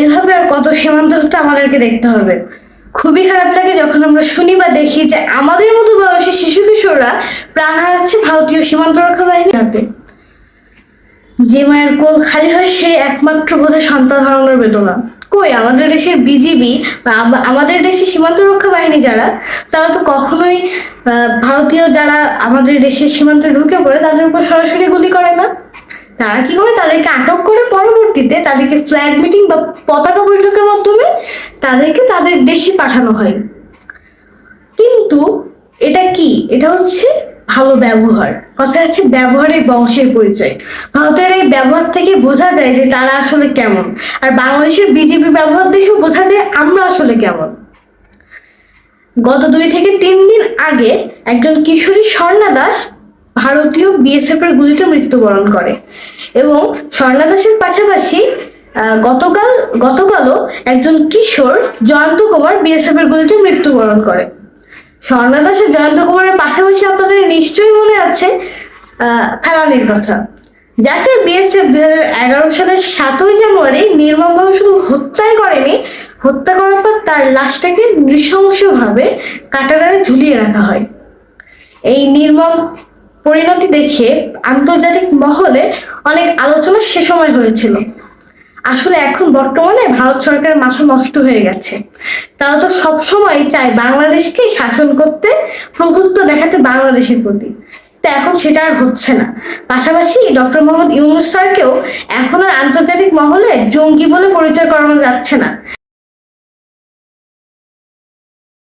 এভাবে আর কত সীমান্ত হতে আমাদেরকে দেখতে হবে। খুবই খারাপ লাগে যখন আমরা শুনি বা দেখি যে আমাদের মতো বয়সী শিশু কিশোররা প্রাণ হারাচ্ছে ভারতীয় সীমান্ত রক্ষা বাহিনীর হাতে। যে মায়ের কোল খালি হয় সে একমাত্র বোধহয় সন্তান হারানোর বেদনা। কই আমাদের দেশের বিজিবি বা আমাদের দেশের সীমান্ত রক্ষা বাহিনী যারা, তারা তো কখনোই ভারতীয় যারা আমাদের দেশের সীমান্তে ঢুকে পড়ে তাদের উপর সরাসরি গুলি করে না। তারা কি করে? তাদেরকে আটক করে পরবর্তীতে তাদেরকে ফ্ল্যাগ মিটিং বা পতাকা বৈঠকের মাধ্যমে তাদেরকে তাদের দেশে পাঠানো হয়। কিন্তু এটা কি? এটা হচ্ছে ভালো ব্যবহার। কথা হচ্ছে ব্যবহারের বংশের পরিচয়। ভারতের এই ব্যবহার থেকে বোঝা যায় যে তারা আসলে কেমন। আর বাংলাদেশের বিজেপি ব্যবহার দেখেও বোঝা যায় আমরা আসলে কেমন। গত দুই থেকে তিন দিন আগে একজন কিশোরী স্বর্ণা দাস ভারতীয় বিএসএফ এর গুলিতে মৃত্যুবরণ করে। এবং স্বর্ণা দাসের পাশাপাশি গতকাল, গতকালও একজন কিশোর জয়ন্ত কুমার বিএসএফ এর গুলিতে মৃত্যুবরণ করে। স্বর্ণা দাস জয়ন্ত কুমারের পাশাপাশি আপনাদের নিশ্চয়ই মনে আছে ফেলানির কথা। যাকে বিএসএফ হাজার এগারো সালের সাতই জানুয়ারি নির্মমভাবে শুধু হত্যাই করেনি, হত্যা করার পর তার লাশটাকে নৃশংসভাবে কাটারারে ঝুলিয়ে রাখা হয়। এই নির্মম পরিণতি দেখে আন্তর্জাতিক মহলে অনেক আলোচনা সে সময় হয়েছিল। আসলে এখন বর্তমানে ভারত সরকারের মাথা নষ্ট হয়ে গেছে। তারা তো সবসময় চায় বাংলাদেশকে শাসন করতে প্রভুত্ব দেখাতে বাংলাদেশের প্রতি। তো এখন সেটা আর হচ্ছে না। পাশাপাশি ডক্টর মোহাম্মদ ইউনুস স্যারকেও এখন আর আন্তর্জাতিক মহলে জঙ্গি বলে পরিচয় করানো যাচ্ছে না।